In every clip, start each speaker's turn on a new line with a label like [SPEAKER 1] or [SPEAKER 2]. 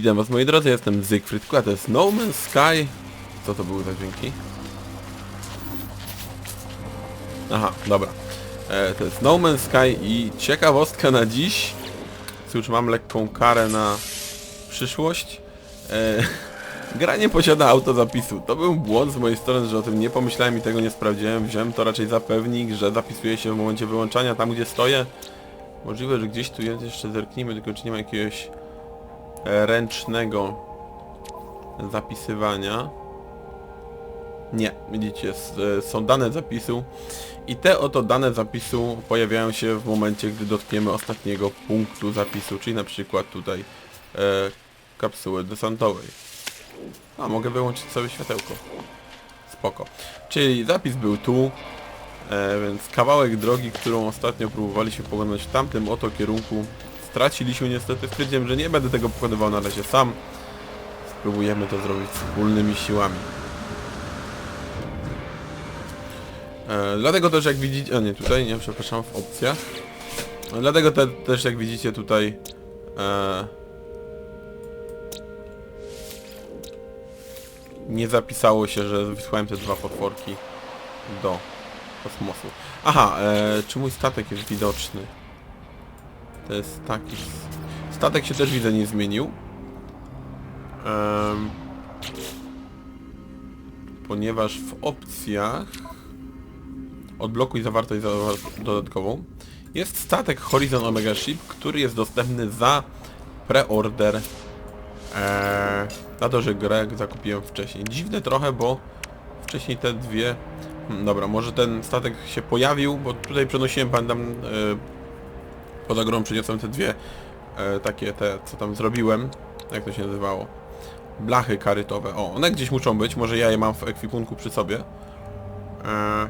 [SPEAKER 1] Witam was moi drodzy, jestem Zygfryd, a to jest No Man's Sky. Co to były za dźwięki? Aha, dobra. E, to jest No Man's Sky i ciekawostka na dziś. Cóż, mam lekką karę na przyszłość. E, gra nie posiada autozapisu. To był błąd z mojej strony, że o tym nie pomyślałem i tego nie sprawdziłem. Wziąłem to raczej za pewnik, że zapisuje się w momencie wyłączania tam, gdzie stoję. Możliwe, że gdzieś tu jest, jeszcze zerknijmy, tylko czy nie ma jakiegoś ręcznego zapisywania. Nie, widzicie, e, są dane zapisu i te oto dane zapisu pojawiają się w momencie, gdy dotkniemy ostatniego punktu zapisu, czyli na przykład tutaj e, kapsuły desantowej. A, mogę wyłączyć sobie światełko. Spoko. Czyli zapis był tu, e, więc kawałek drogi, którą ostatnio próbowaliśmy pokonać w tamtym oto kierunku, straciliśmy niestety. Stwierdziłem, że nie będę tego pokonywał na razie sam. Spróbujemy to zrobić wspólnymi siłami. E, dlatego też jak widzicie... A nie, tutaj, nie, przepraszam, w opcjach. Dlatego te, też jak widzicie tutaj... E, nie zapisało się, że wysłałem te dwa potworki do kosmosu. Aha, e, czy mój statek jest widoczny? To jest taki... Statek się też widzę nie zmienił. Em, ponieważ w opcjach odblokuj zawartość za- dodatkową jest statek Horizon Omega Ship, który jest dostępny za preorder eee, na to, że grę zakupiłem wcześniej. Dziwne trochę, bo wcześniej te dwie... Hmm, dobra, może ten statek się pojawił, bo tutaj przenosiłem, pamiętam, e, poza grą przyniosłem te dwie e, takie te, co tam zrobiłem, jak to się nazywało? Blachy karytowe. O, one gdzieś muszą być, może ja je mam w ekwipunku przy sobie. E,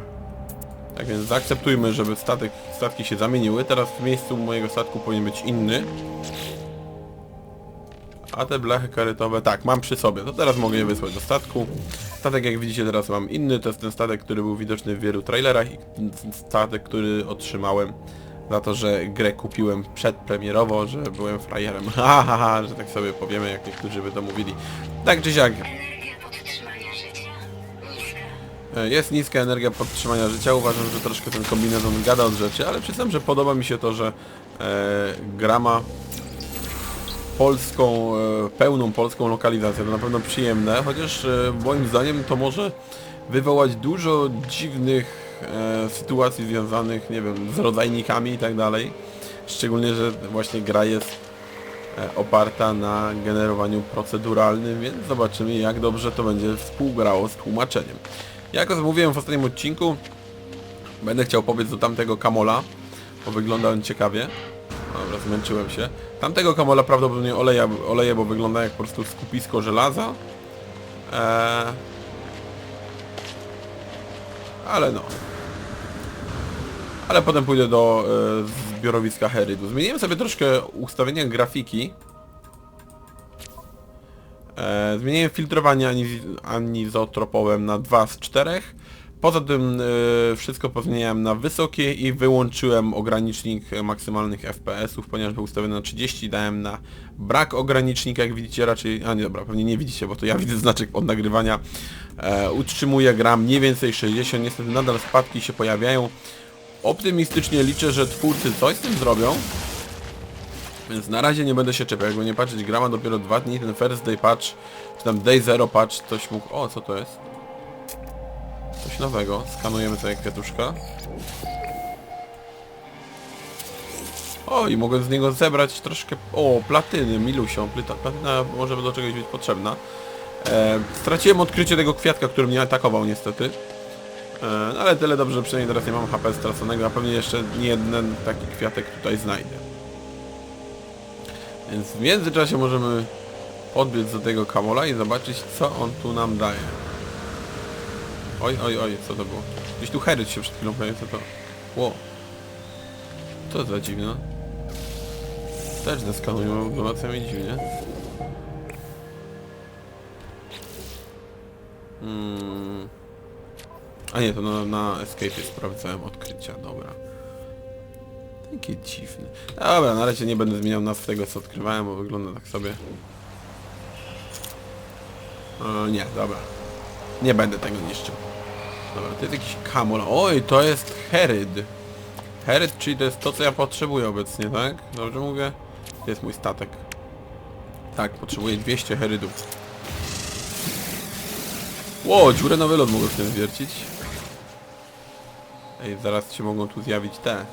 [SPEAKER 1] tak więc zaakceptujmy, żeby statek, statki się zamieniły. Teraz w miejscu mojego statku powinien być inny. A te blachy karytowe, tak, mam przy sobie. To teraz mogę je wysłać do statku. Statek, jak widzicie, teraz mam inny. To jest ten statek, który był widoczny w wielu trailerach i statek, który otrzymałem za to, że grę kupiłem przedpremierowo, że byłem frajerem. Ha, ha, ha, że tak sobie powiemy, jak niektórzy by to mówili. Tak czy siak. E, Jest niska energia podtrzymania życia. Uważam, że troszkę ten kombinezon gada od rzeczy, ale przyznam, że podoba mi się to, że e, gra ma polską, e, pełną polską lokalizację. To na pewno przyjemne, chociaż e, moim zdaniem to może wywołać dużo dziwnych e, sytuacji związanych, nie wiem, z rodzajnikami i tak dalej. Szczególnie, że właśnie gra jest e, oparta na generowaniu proceduralnym, więc zobaczymy jak dobrze to będzie współgrało z tłumaczeniem. Jak mówiłem w ostatnim odcinku, będę chciał pobiec do tamtego kamola, bo wygląda on ciekawie. Dobra, zmęczyłem się. Tamtego kamola prawdopodobnie oleja, oleję, bo wygląda jak po prostu skupisko żelaza. Eee... Ale no. Ale potem pójdę do e, zbiorowiska Herydu. Zmieniłem sobie troszkę ustawienia grafiki. E, zmieniłem filtrowanie aniz- anizotropowe na 2 z 4. Poza tym e, wszystko pozmieniałem na wysokie i wyłączyłem ogranicznik maksymalnych FPS-ów, ponieważ był ustawiony na 30, dałem na brak ogranicznika, jak widzicie raczej, a nie dobra, pewnie nie widzicie, bo to ja widzę znaczek od nagrywania. E, utrzymuję gram mniej więcej 60, niestety nadal spadki się pojawiają. Optymistycznie liczę, że twórcy coś z tym zrobią. Więc na razie nie będę się czepiał, jakby nie patrzeć, gra ma dopiero dwa dni, ten first day patch, czy tam day zero patch, coś mógł... O, co to jest? Coś nowego, skanujemy sobie kwiatuszka. O, i mogę z niego zebrać troszkę... O, platyny, milusią, platyna może do czegoś być potrzebna. E, straciłem odkrycie tego kwiatka, który mnie atakował niestety. E, no ale tyle dobrze, że przynajmniej teraz nie mam HP straconego, a pewnie jeszcze nie jeden taki kwiatek tutaj znajdę. Więc w międzyczasie możemy podbiec do tego kamola i zobaczyć co on tu nam daje. Oj, oj, oj, co to było? Gdzieś tu Herod się przed chwilą pojawił, co to? Ło. Co za dziwne. Też zeskanują donacjami dziwnie. Hmm. A nie, to na, na escape sprawdzałem odkrycia, dobra. Takie dziwne. Dobra, na razie nie będę zmieniał nazw tego co odkrywałem, bo wygląda tak sobie. E, nie, dobra. Nie będę tego niszczył. Dobra, to jest jakiś kamul. Oj, to jest Heryd. Heryd, czyli to jest to, co ja potrzebuję obecnie, tak? Dobrze mówię? To jest mój statek. Tak, potrzebuję 200 Herydów. Ło, dziurę na wylot mogę w tym zwiercić. Ej, zaraz się mogą tu zjawić te... Eee,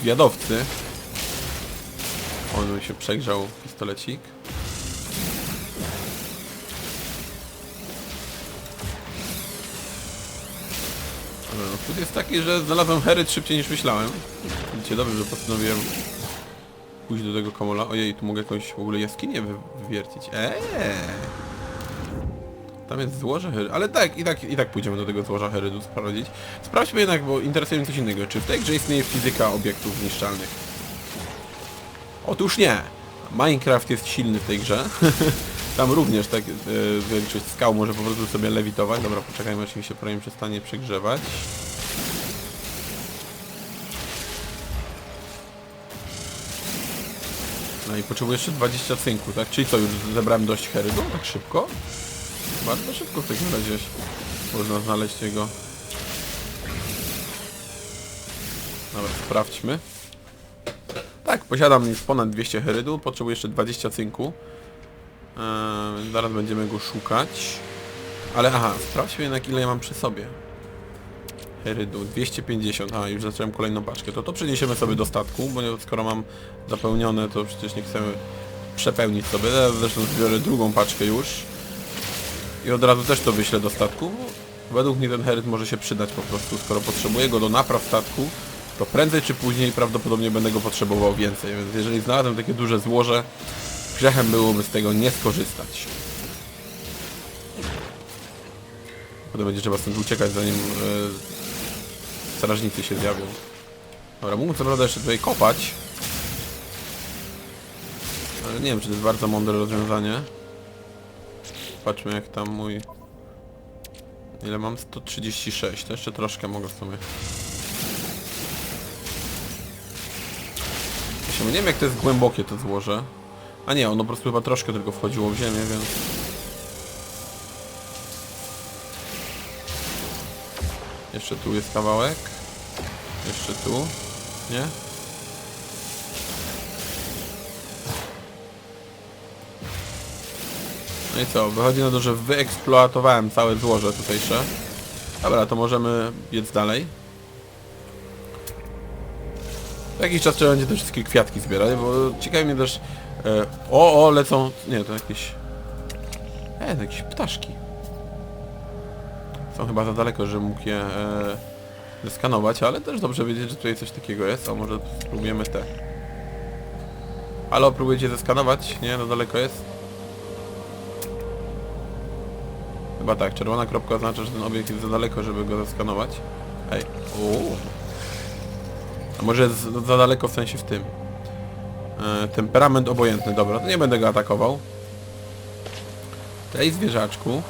[SPEAKER 1] zwiadowcy. On się przegrzał pistolecik. Dobra, no jest taki, że znalazłem Heryd szybciej niż myślałem. Widzicie, dobrze, że postanowiłem pójść do tego komola. Ojej, tu mogę jakąś w ogóle jaskinię wy wywiercić. Eee! Tam jest złoże Heryd, ale tak, i tak, i tak pójdziemy do tego złoża Herydu sprawdzić. Sprawdźmy jednak, bo interesuje mnie coś innego. Czy w tej grze istnieje fizyka obiektów zniszczalnych? Otóż nie. Minecraft jest silny w tej grze. Tam również tak e, większość skał może po prostu sobie lewitować. Dobra, poczekajmy aż mi się prawie przestanie przegrzewać. No i potrzebuję jeszcze 20 cynku, tak? Czyli co, już zebrałem dość herydu? Tak szybko? Bardzo szybko w takim razie można znaleźć jego. Dobra, sprawdźmy. Tak, posiadam już ponad 200 herydu, potrzebuję jeszcze 20 cynku. Eee, zaraz będziemy go szukać. Ale aha, sprawdźmy jednak ile ja mam przy sobie. Herydu, 250, a już zacząłem kolejną paczkę. To to przeniesiemy sobie do statku, bo skoro mam zapełnione, to przecież nie chcemy przepełnić sobie. Zresztą zbiorę drugą paczkę już. I od razu też to wyślę do statku. Według mnie ten heryd może się przydać po prostu, skoro potrzebuję go do napraw statku, to prędzej czy później prawdopodobnie będę go potrzebował więcej, więc jeżeli znalazłem takie duże złoże, grzechem byłoby z tego nie skorzystać. Potem będzie trzeba stąd uciekać zanim e, strażnicy się zjawią. Dobra, mógłbym co prawda jeszcze tutaj kopać. Ale nie wiem czy to jest bardzo mądre rozwiązanie. Patrzmy jak tam mój... Ile mam? 136, to jeszcze troszkę mogę sobie... Właśnie, nie wiem jak to jest głębokie to złoże. A nie, ono po prostu chyba troszkę tylko wchodziło w ziemię, więc... Jeszcze tu jest kawałek. Jeszcze tu. Nie? No i co, wychodzi na to, że wyeksploatowałem całe złoże tutejsze. Dobra, to możemy biec dalej. Co jakiś czas trzeba będzie te wszystkie kwiatki zbierać, bo ciekawi mnie też... E, o, o, lecą... Nie, to jakieś... E, to jakieś ptaszki. Są chyba za daleko, że mógł je e, zeskanować, ale też dobrze wiedzieć, że tutaj coś takiego jest. A może spróbujemy te... Halo, próbujecie zeskanować? Nie, no daleko jest. Chyba tak, czerwona kropka oznacza, że ten obiekt jest za daleko, żeby go zeskanować. Ej, uuu. A może jest za daleko w sensie w tym. E, temperament obojętny, dobra, to nie będę go atakował. Ej, zwierzaczku.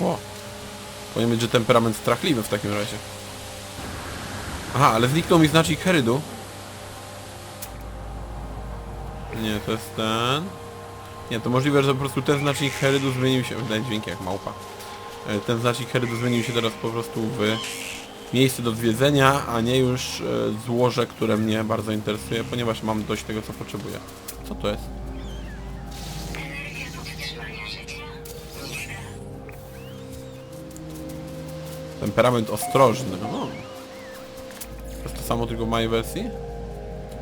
[SPEAKER 1] O. Powinien być, że temperament strachliwy w takim razie. Aha, ale zniknął mi znacznik Herydu. Nie, to jest ten. Nie, to możliwe, że po prostu ten znacznik Herydu zmienił się... Wydaje dźwięk jak małpa. E, Ten znacznik Herydu zmienił się teraz po prostu w miejsce do zwiedzenia, a nie już e, złoże, które mnie bardzo interesuje, ponieważ mam dość tego, co potrzebuję. Co to jest? Temperament ostrożny. No. To jest to samo tylko w mojej wersji?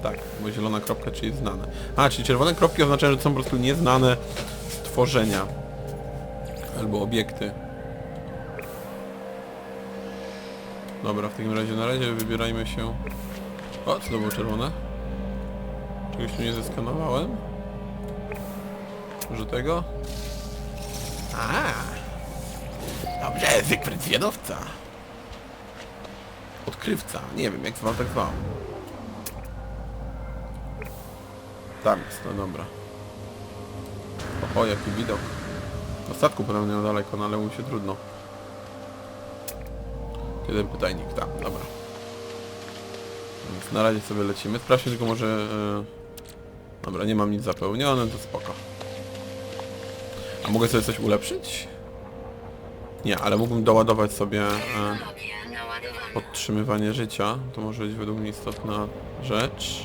[SPEAKER 1] Tak, bo zielona kropka, czyli znane. A, czyli czerwone kropki oznaczają, że to są po prostu nieznane stworzenia. Albo obiekty. Dobra, w takim razie na razie wybierajmy się... O, co to było czerwone? Czegoś tu nie zeskanowałem? Może tego? A, Dobrze, Zygfryd zwiadowca. Odkrywca. Nie wiem, jak wam tak zwał. Tam jest, no dobra. O, o jaki widok. Na statku podobnie na daleko, no ale mu się trudno. Jeden pytajnik, tam, dobra. Więc na razie sobie lecimy. Sprawdźmy tylko może... e, Dobra, nie mam nic zapełnione, to spoko. A mogę sobie coś ulepszyć? Nie, ale mógłbym doładować sobie e, podtrzymywanie życia. To może być według mnie istotna rzecz.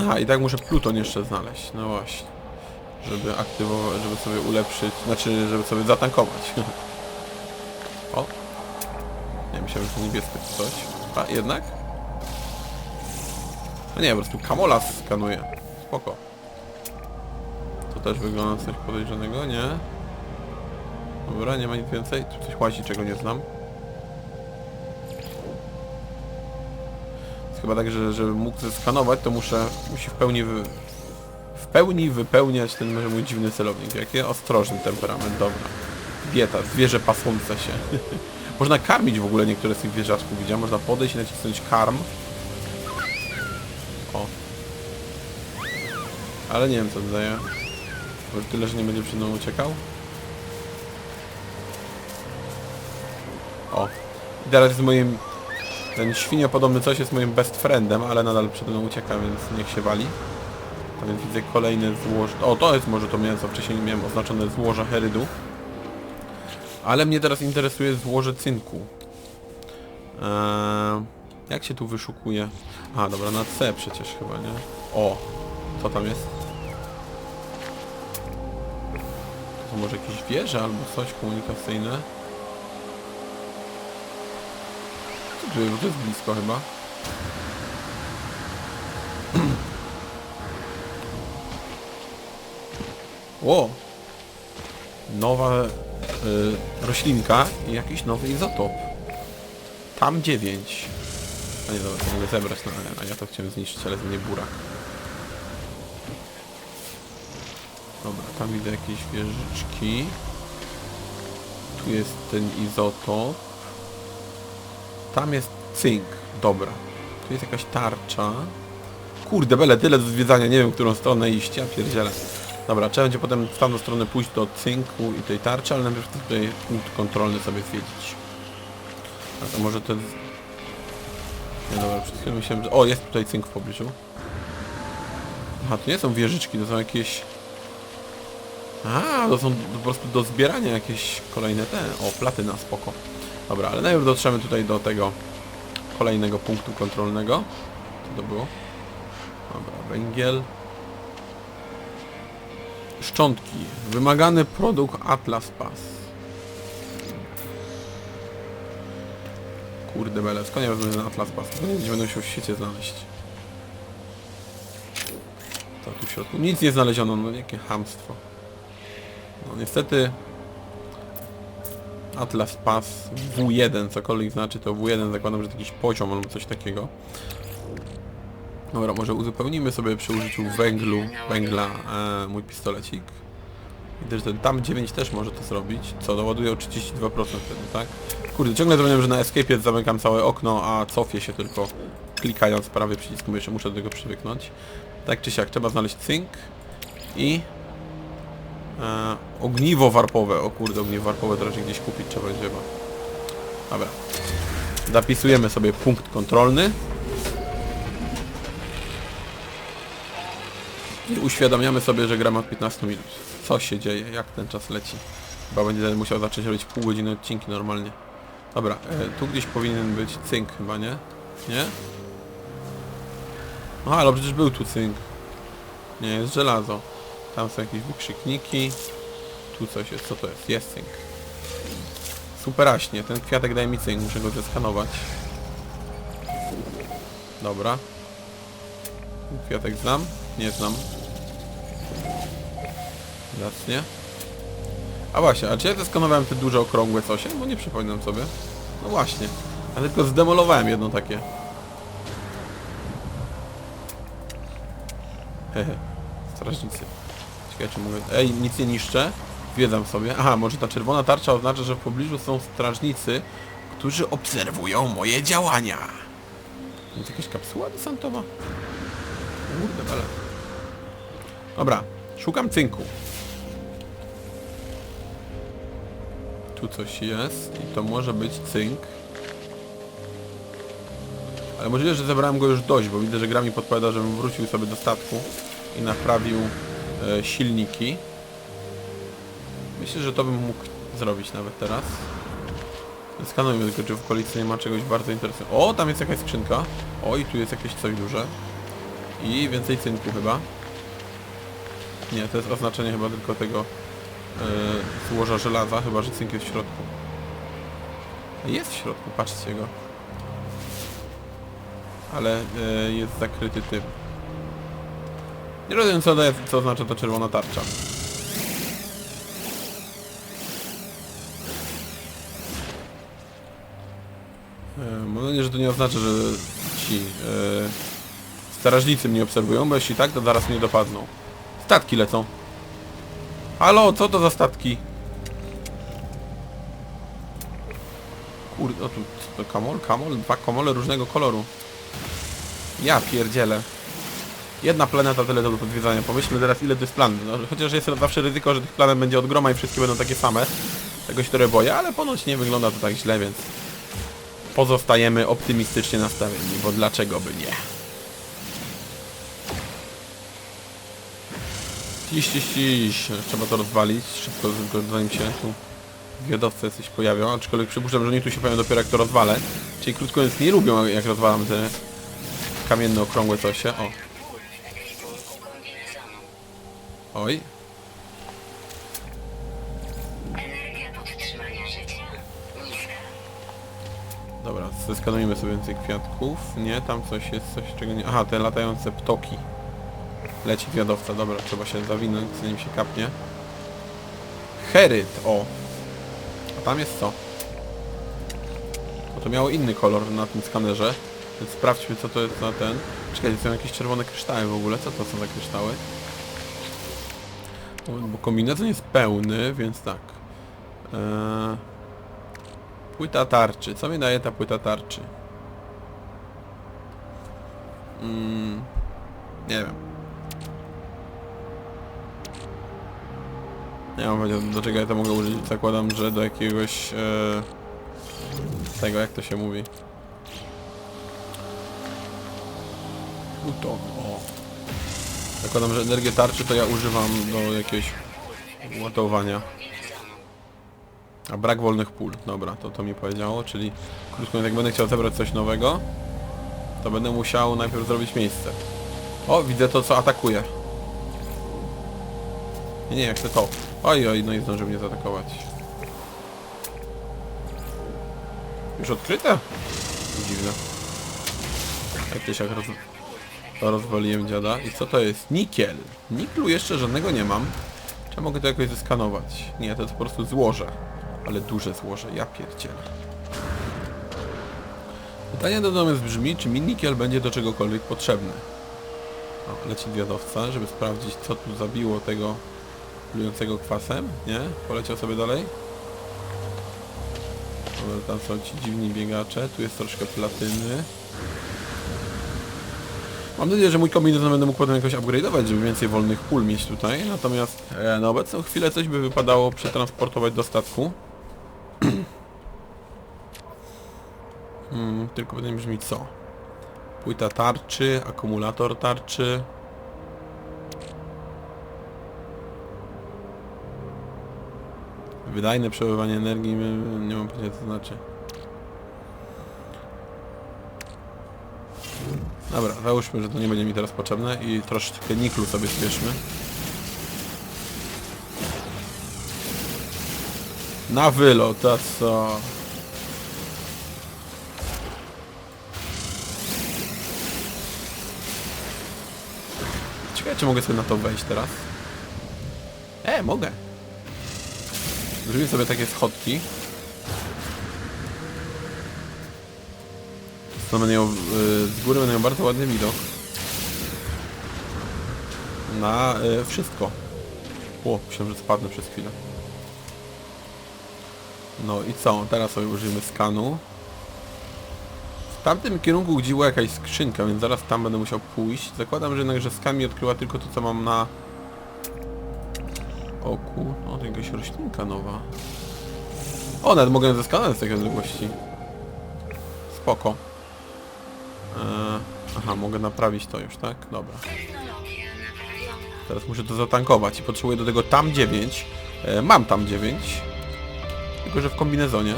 [SPEAKER 1] Aha, i tak muszę Pluton jeszcze znaleźć. No właśnie. Żeby aktywować, żeby sobie ulepszyć, znaczy, żeby sobie zatankować. o. Nie, myślałem, że to niebieskie czy coś. A, jednak? No nie, po prostu Kamola skanuje. Spoko. To też wygląda coś podejrzanego, nie? Dobra, nie ma nic więcej. Tu coś łazi, czego nie znam. Chyba tak, że żeby mógł zeskanować, to muszę, musi w pełni wy, w pełni wypełniać ten może mój dziwny celownik. Jaki ostrożny temperament, dobra. Dieta, zwierzę pasące się. można karmić w ogóle niektóre z tych zwierzaczków, widziałem. Można podejść i nacisnąć karm. O. Ale nie wiem co daje. Tyle, że nie będzie przed mną uciekał? O. I teraz jest moim... Ten świniopodobny coś jest moim best friendem, ale nadal przede mną ucieka, więc niech się wali. A więc widzę kolejne złoże... O, to jest może to mięso. Wcześniej miałem oznaczone złoże herydu. Ale mnie teraz interesuje złoże cynku. Eee, jak się tu wyszukuje? A, dobra, na C przecież chyba, nie? O, co tam jest? To może jakieś wieże albo coś komunikacyjne? Tu jest? Blisko chyba. O! Nowa y, roślinka i jakiś nowy izotop. Tam 9. A nie, dobra, mogę zebrać, no a ja to chciałem zniszczyć, ale to nie burak. Dobra, tam widzę jakieś wieżyczki. Tu jest ten izotop. Tam jest cynk. Dobra. Tu jest jakaś tarcza. Kurde, bele, tyle do zwiedzania, nie wiem, w którą stronę iść, ja pierdzielę. Dobra, trzeba będzie potem w tamtą stronę pójść do cynku i tej tarczy, ale najpierw tutaj punkt kontrolny sobie zwiedzić. A to może to... Nie dobra, przed chwilą myślałem, że... O, jest tutaj cynk w pobliżu. Aha, to nie są wieżyczki, to są jakieś... A, to są po prostu do zbierania jakieś kolejne te... O, platyna, spoko. Dobra, ale najpierw dotrzemy tutaj do tego kolejnego punktu kontrolnego. Co to było? Dobra, węgiel. Szczątki. Wymagany produkt Atlas Pass. Kurde bele, skąd ja wezmę Atlas Pass? Nie będę się w świecie znaleźć. Co tu w środku? Nic nie znaleziono, no jakie hamstwo. No niestety Atlas Pass W1, cokolwiek znaczy to W1, zakładam, że to jakiś poziom albo coś takiego. Dobra, może uzupełnimy sobie przy użyciu węglu, węgla e, mój pistolecik. Widzę, że ten tam 9 też może to zrobić. Co, doładuje o 32% wtedy, tak? Kurde, ciągle zapomniałem, że na escape zamykam całe okno, a cofię się tylko klikając prawy przycisk myszy. Muszę do tego przywyknąć. Tak czy siak, trzeba znaleźć cynk i e, ogniwo warpowe. O kurde, ogniwo warpowe to raczej gdzieś kupić trzeba będzie. Dobra. Zapisujemy sobie punkt kontrolny. I uświadamiamy sobie, że gramy od 15 minut. Co się dzieje? Jak ten czas leci? Chyba będzie musiał zacząć robić pół godziny odcinki normalnie. Dobra, e, tu gdzieś powinien być cynk chyba, nie? Nie? Aha, ale przecież był tu cynk. Nie, jest żelazo. Tam są jakieś wykrzykniki. Tu coś jest. Co to jest? Jest cynk. Superaśnie. Ten kwiatek daje mi cynk. Muszę go zeskanować. Dobra. Kwiatek znam? Nie znam. Zacnie. A właśnie, a czy ja zeskanowałem te duże okrągłe coś? Bo nie przypominam sobie. No właśnie. A tylko zdemolowałem jedno takie. Hehe. Strażnicy. Ej, nic nie niszczę. Zwiedzam sobie. Aha, może ta czerwona tarcza oznacza, że w pobliżu są strażnicy, którzy obserwują moje działania. Jest jakaś kapsuła desantowa? Kurde, bele. Dobra, szukam cynku. Tu coś jest i to może być cynk. Ale możliwe, że zebrałem go już dość, bo widzę, że gra mi podpowiada, żebym wrócił sobie do statku i naprawił silniki. Myślę, że to bym mógł zrobić nawet teraz. Skanujmy tylko, czy w okolicy nie ma czegoś bardzo interesującego. O, tam jest jakaś skrzynka. O, i tu jest jakieś coś duże. I więcej cynku chyba. Nie, to jest oznaczenie chyba tylko tego yy, złoża żelaza, chyba że cynk jest w środku. Jest w środku, patrzcie go. Ale yy, jest zakryty tym. Nie rozumiem co, daje, co oznacza ta czerwona tarcza. E, Mam nadzieję, że to nie oznacza, że ci e, strażnicy mnie obserwują, bo jeśli tak, to zaraz mnie dopadną. Statki lecą. Halo, co to za statki? Kurde, o tu to kamol, kamol, dwa kamole różnego koloru. Ja pierdzielę. Jedna planeta tyle do podwiedzania. Pomyślmy teraz ile to jest planet. No, chociaż jest zawsze ryzyko, że tych planet będzie od groma i wszystkie będą takie same. Tego się trochę boję, ale ponoć nie wygląda to tak źle, więc pozostajemy optymistycznie nastawieni, bo dlaczego by nie? Ciś, ciś, ciś. Trzeba to rozwalić szybko, zanim się tu zwiadowcy coś pojawią, aczkolwiek przypuszczam, że oni tu się pojawią dopiero jak to rozwalę. Czyli krótko mówiąc nie lubią jak rozwalam te kamienne, okrągłe coś. O, oj.
[SPEAKER 2] Energia podtrzymania życia. Niska.
[SPEAKER 1] Dobra, zeskanujemy sobie więcej kwiatków. Nie, tam coś jest, coś czego nie... Aha, te latające ptoki. Leci zwiadowca, dobra, trzeba się zawinąć, zanim się kapnie. Heryt, o! A tam jest co? Bo to miało inny kolor na tym skanerze, więc sprawdźmy co to jest za ten... Czekaj, to są jakieś czerwone kryształy w ogóle, co to są za kryształy? Bo kombinezon jest pełny, więc tak. Eee... Płyta tarczy. Co mi daje ta płyta tarczy? Mm, nie wiem. Nie mam pojęcia do czego ja to mogę użyć. Zakładam, że do jakiegoś e, tego jak to się mówi. Pluton, o. Zakładam, że energię tarczy to ja używam do jakiegoś ładowania. A brak wolnych pól. Dobra, to to mi powiedziało, czyli krótko jak będę chciał zebrać coś nowego, to będę musiał najpierw zrobić miejsce. O, widzę to, co atakuje. Nie, nie, chcę to. Oj, oj, no i zdążył mnie zaatakować. Już odkryte? Dziwne. Jak tyś jak roz... rozwaliłem dziada. I co to jest? Nikiel. Niklu jeszcze żadnego nie mam. Czy mogę to jakoś zeskanować? Nie, to jest po prostu złoże. Ale duże złoże, ja pierdzielę. Pytanie natomiast brzmi, czy mi nikiel będzie do czegokolwiek potrzebny. O, leci zwiadowca, żeby sprawdzić co tu zabiło tego plującego kwasem, nie? Poleciał sobie dalej. Dobra, tam są ci dziwni biegacze, tu jest troszkę platyny. Mam nadzieję, że mój kombinezon będę mógł potem jakoś upgrade'ować, żeby więcej wolnych pól mieć tutaj, natomiast e, na obecną chwilę coś by wypadało przetransportować do statku. hmm, tylko pytanie brzmi co? Płyta tarczy, akumulator tarczy. Wydajne przebywanie energii, nie- mam pojęcia co to znaczy. Dobra, załóżmy, że to nie będzie mi teraz potrzebne i troszeczkę niklu sobie spieszmy. Na wylot, a co? Ciekawe, czy mogę sobie na to wejść teraz? E, mogę. Zrobię sobie takie schodki. Będę miał, y, z góry będę miał bardzo ładny widok. Na y, wszystko. O, myślałem, że spadnę przez chwilę. No i co? Teraz sobie użyjemy skanu. W tamtym kierunku gdzie była jakaś skrzynka, więc zaraz tam będę musiał pójść. Zakładam, że jednak, że skan mi odkryła tylko to, co mam na oku. O, to jakaś roślinka nowa. O, nawet mogę zeskanować z takiej odległości. Spoko. Eee, aha, mogę naprawić to już, tak? Dobra. Teraz muszę to zatankować i potrzebuję do tego tam 9. E, mam tam 9. Tylko, że w kombinezonie.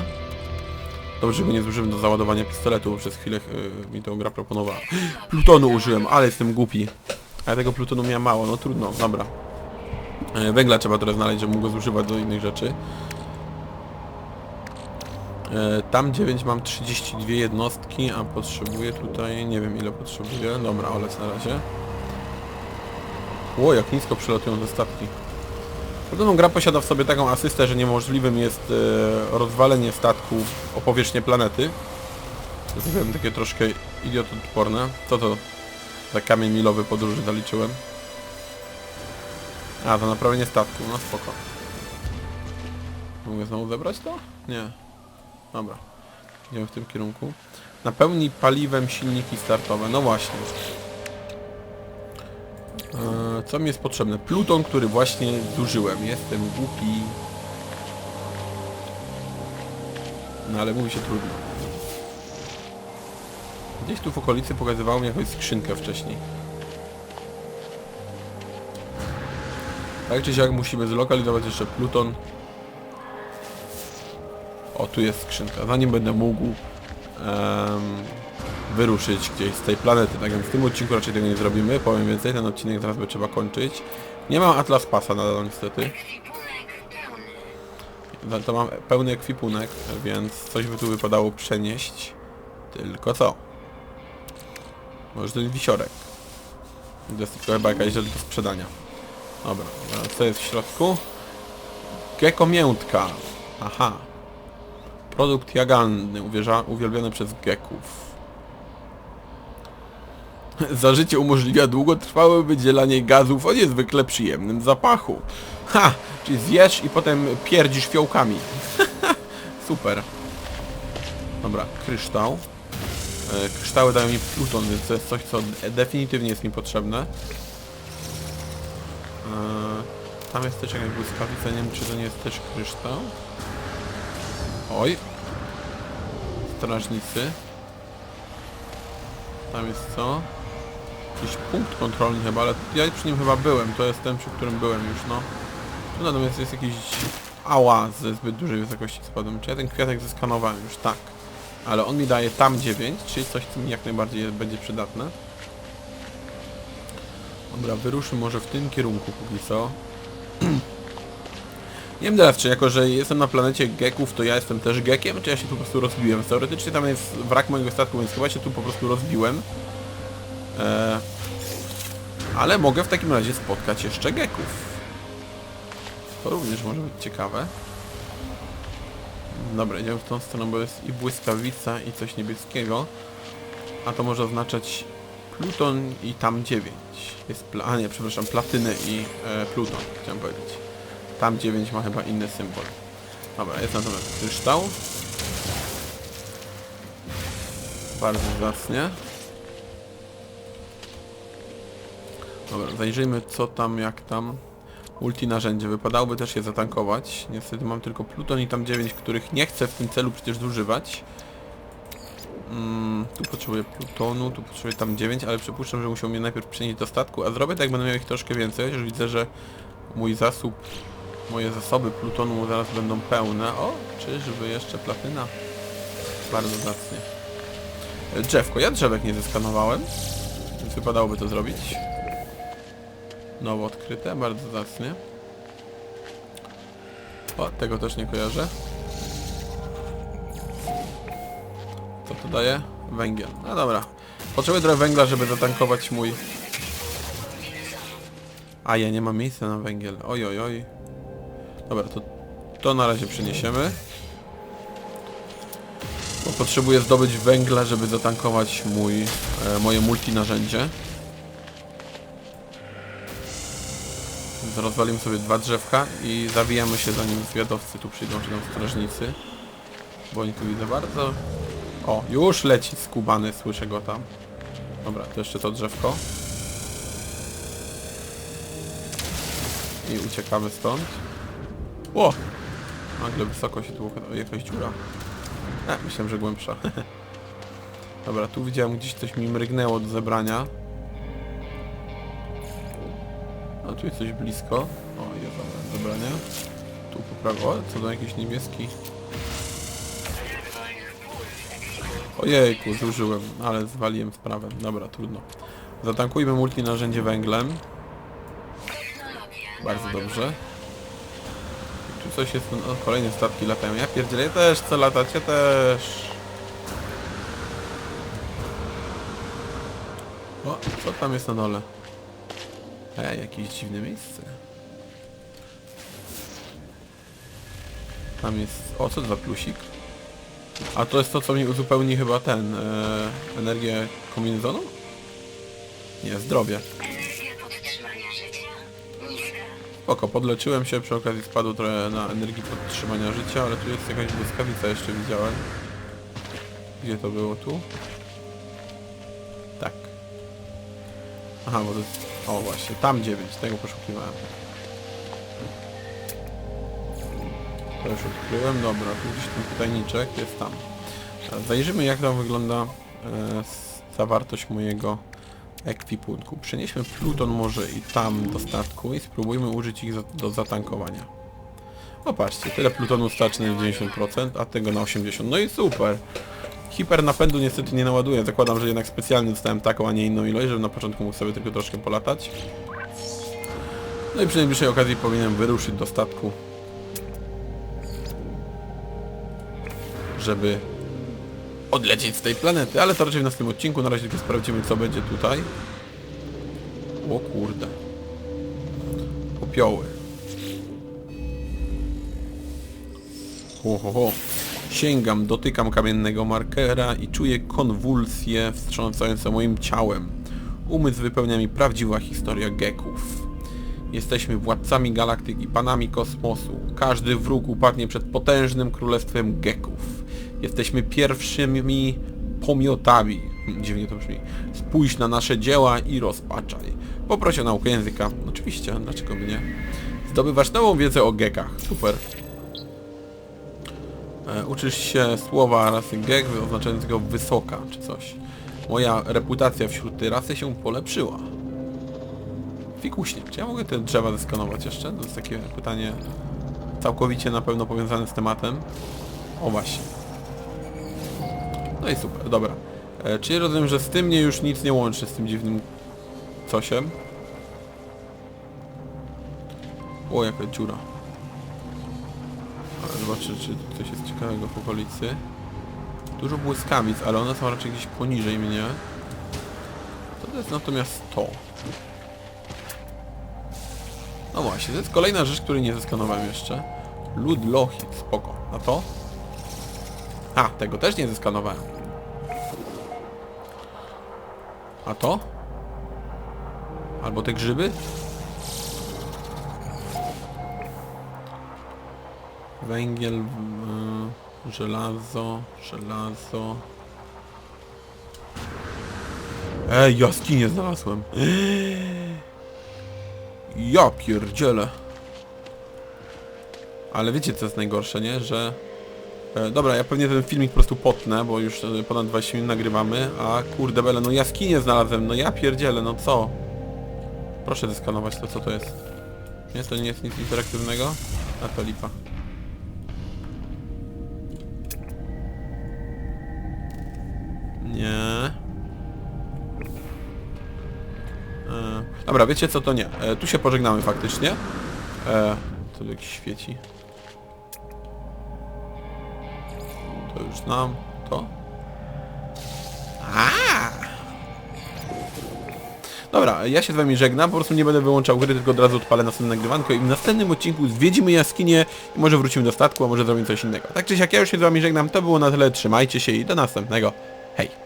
[SPEAKER 1] Dobrze, go nie zużyłem do załadowania pistoletu, bo przez chwilę e, mi to gra proponowała. Plutonu użyłem, ale jestem głupi. A ja tego plutonu miałem mało, no trudno, dobra. E, węgla trzeba teraz znaleźć, żeby mógł go zużywać do innych rzeczy. E, Tam 9 mam 32 jednostki, a potrzebuję tutaj, nie wiem ile potrzebuję. Dobra, olec na razie. Ło, jak nisko przylatują te statki. Podobno gra posiada w sobie taką asystę, że niemożliwym jest e, rozwalenie statku o powierzchnię planety. To jest takie troszkę idiotodporne. Co to za kamień milowy podróży zaliczyłem? A, to naprawienie statku, no spoko. Mogę znowu zebrać to? Nie. Dobra. Idziemy w tym kierunku. Napełnij paliwem silniki startowe. No właśnie. Eee, co mi jest potrzebne? Pluton, który właśnie zużyłem. Jestem głupi. No ale mówi się trudno. Gdzieś tu w okolicy pokazywało mi jakąś skrzynkę wcześniej. Tak czy siak musimy zlokalizować jeszcze Pluton. O, tu jest skrzynka. Zanim będę mógł em, wyruszyć gdzieś z tej planety. Tak więc w tym odcinku raczej tego nie zrobimy. Powiem więcej, ten odcinek zaraz by trzeba kończyć. Nie mam Atlas Pasa nadal niestety. Za to mam pełny ekwipunek, więc coś by tu wypadało przenieść. Tylko co? Może ten wisiorek. To jest tylko chyba jakaś rzecz do sprzedania. Dobra, co jest w środku? Gecko miętka. Aha. Produkt jagalny, uwierza, uwielbiony przez geków. Zażycie umożliwia długotrwałe wydzielanie gazów o niezwykle przyjemnym zapachu. Ha! Czyli zjesz i potem pierdzisz fiołkami. Super. Dobra, kryształ. E, kryształy dają mi pluton, więc to jest coś, co de- definitywnie jest mi potrzebne. E, tam jest też jakaś błyskawica, nie wiem czy to nie jest też kryształ. Oj. Strażnicy. Tam jest co? Jakiś punkt kontrolny chyba, ale ja przy nim chyba byłem, to jest ten przy którym byłem już, no. Tu natomiast jest jakiś ała ze zbyt dużej wysokości spadłem. Czy ja ten kwiatek zeskanowałem już? Tak. Ale on mi daje tam 9, czyli coś co mi jak najbardziej będzie przydatne. Dobra, wyruszy może w tym kierunku póki co. Nie wiem teraz, czy jako, że jestem na planecie geków, to ja jestem też gekiem, czy ja się tu po prostu rozbiłem. Teoretycznie tam jest wrak mojego statku, więc chyba się tu po prostu rozbiłem. Eee, ale mogę w takim razie spotkać jeszcze geków. To również może być ciekawe. Dobra, idziemy w tą stronę, bo jest i błyskawica, i coś niebieskiego. A to może oznaczać Pluton i tam 9. Jest pla a nie, przepraszam, platyny i e, Pluton, chciałem powiedzieć. Tam 9 ma chyba inny symbol. Dobra, jest natomiast kryształ. Bardzo zacnie. Dobra, zajrzyjmy co tam, jak tam. Multi narzędzie, wypadałoby też je zatankować. Niestety mam tylko Pluton i tam 9, których nie chcę w tym celu przecież zużywać. Mm, tu potrzebuję Plutonu, tu potrzebuję tam 9, ale przypuszczam, że musiał mnie najpierw przenieść do statku, a zrobię tak, jak będę miał ich troszkę więcej, chociaż widzę, że mój zasób, moje zasoby Plutonu zaraz będą pełne. O, czyżby jeszcze platyna? Bardzo zacnie. E, Drzewko, ja drzewek nie zeskanowałem, więc wypadałoby to zrobić. Nowo odkryte, bardzo zacnie. O, tego też nie kojarzę. Co to daje? Węgiel. No dobra. Potrzebuję trochę węgla, żeby zatankować mój... A ja nie mam miejsca na węgiel. Oj, oj, oj. Dobra, to to na razie przeniesiemy. Bo potrzebuję zdobyć węgla, żeby zatankować mój, e, moje multi narzędzie. Więc rozwalimy sobie dwa drzewka i zawijamy się zanim zwiadowcy tu przyjdą, czy tam strażnicy. Bo oni tu widzę bardzo... O, już leci skubany, słyszę go tam. Dobra, to jeszcze to drzewko. I uciekamy stąd. O! Nagle wysoko się tu jakaś dziura. E, myślałem, że głębsza. Dobra, tu widziałem gdzieś coś mi mrygnęło do zebrania. A tu jest coś blisko. O, jest dobra, zebranie. tu poprawić. O, co do jakiś niebieski. Ojejku, zużyłem, ale zwaliłem sprawę. Dobra, trudno. Zatankujmy multi narzędzie węglem. Bardzo dobrze. Coś jest... O, kolejne statki latają. Ja pierdzielę, też latać, ja też. O, co tam jest na dole? Ej, jakieś dziwne miejsce. Tam jest... O, co za plusik? A to jest to, co mi uzupełni chyba ten... E, energię kombinezonu? Nie, zdrowie. Spoko, podleczyłem się, przy okazji spadł trochę na energii podtrzymania życia, ale tu jest jakaś błyskawica jeszcze widziałem. Gdzie to było? Tu? Tak. Aha, bo to jest... O właśnie, tam 9, tego poszukiwałem. To już odkryłem, dobra, tu gdzieś ten pytajniczek jest tam. Zajrzymy jak tam wygląda e, zawartość mojego ekwipunku. Przenieśmy Pluton może i tam do statku i spróbujmy użyć ich za, do zatankowania. O tyle Plutonu starczy na 90%, a tego na 80%. No i super! Hiper napędu niestety nie naładuję. Zakładam, że jednak specjalnie dostałem taką, a nie inną ilość, żebym na początku mógł sobie tylko troszkę polatać. No i przy najbliższej okazji powinienem wyruszyć do statku. Żeby odlecieć z tej planety, ale to raczej w następnym odcinku. Na razie tylko sprawdzimy co będzie tutaj. O kurde. Popioły. Ho, ho, ho. Sięgam, dotykam kamiennego markera i czuję konwulsje wstrząsające moim ciałem. Umysł wypełnia mi prawdziwa historia geków. Jesteśmy władcami galaktyki, panami kosmosu. Każdy wróg upadnie przed potężnym królestwem geków. Jesteśmy pierwszymi pomiotami. Dziwnie to brzmi. Spójrz na nasze dzieła i rozpaczaj. Poproś o naukę języka. Oczywiście, dlaczego by nie? Zdobywasz nową wiedzę o gekach. Super. E, uczysz się słowa rasy gek oznaczającego wysoka, czy coś. Moja reputacja wśród tej rasy się polepszyła. Fikuśnie. Czy ja mogę te drzewa zeskanować jeszcze? To jest takie pytanie całkowicie na pewno powiązane z tematem. O właśnie. No i super, dobra. E, czyli rozumiem, że z tym mnie już nic nie łączy, z tym dziwnym cosiem. O, jaka dziura. Ale zobaczę, czy coś jest ciekawego w okolicy. Dużo błyskawic, ale one są raczej gdzieś poniżej mnie. To jest natomiast to. No właśnie, to jest kolejna rzecz, której nie zeskanowałem jeszcze. Lud Lohit, spoko. A to? A, tego też nie zeskanowałem. A to? Albo te grzyby? Węgiel, yy, żelazo, żelazo. Ej, jaskinię znalazłem. Ja pierdzielę. Ale wiecie co jest najgorsze, nie? Że... E, dobra, ja pewnie ten filmik po prostu potnę, bo już e, ponad 20 minut nagrywamy, a kurde bele, no jaskinię znalazłem, no ja pierdzielę, no co? Proszę zeskanować to, co to jest. Nie, to nie jest nic interaktywnego? A to lipa. Nie. E, dobra, wiecie co, to nie. Tu się pożegnamy faktycznie. E, to jakiś świeci. Znam. To? Dobra, ja się z wami żegnam, po prostu nie będę wyłączał gry, tylko od razu odpalę następne nagrywanko i w następnym odcinku zwiedzimy jaskinię i może wrócimy do statku, a może zrobimy coś innego. Tak czy siak, ja już się z wami żegnam, to było na tyle, trzymajcie się i do następnego. Hej!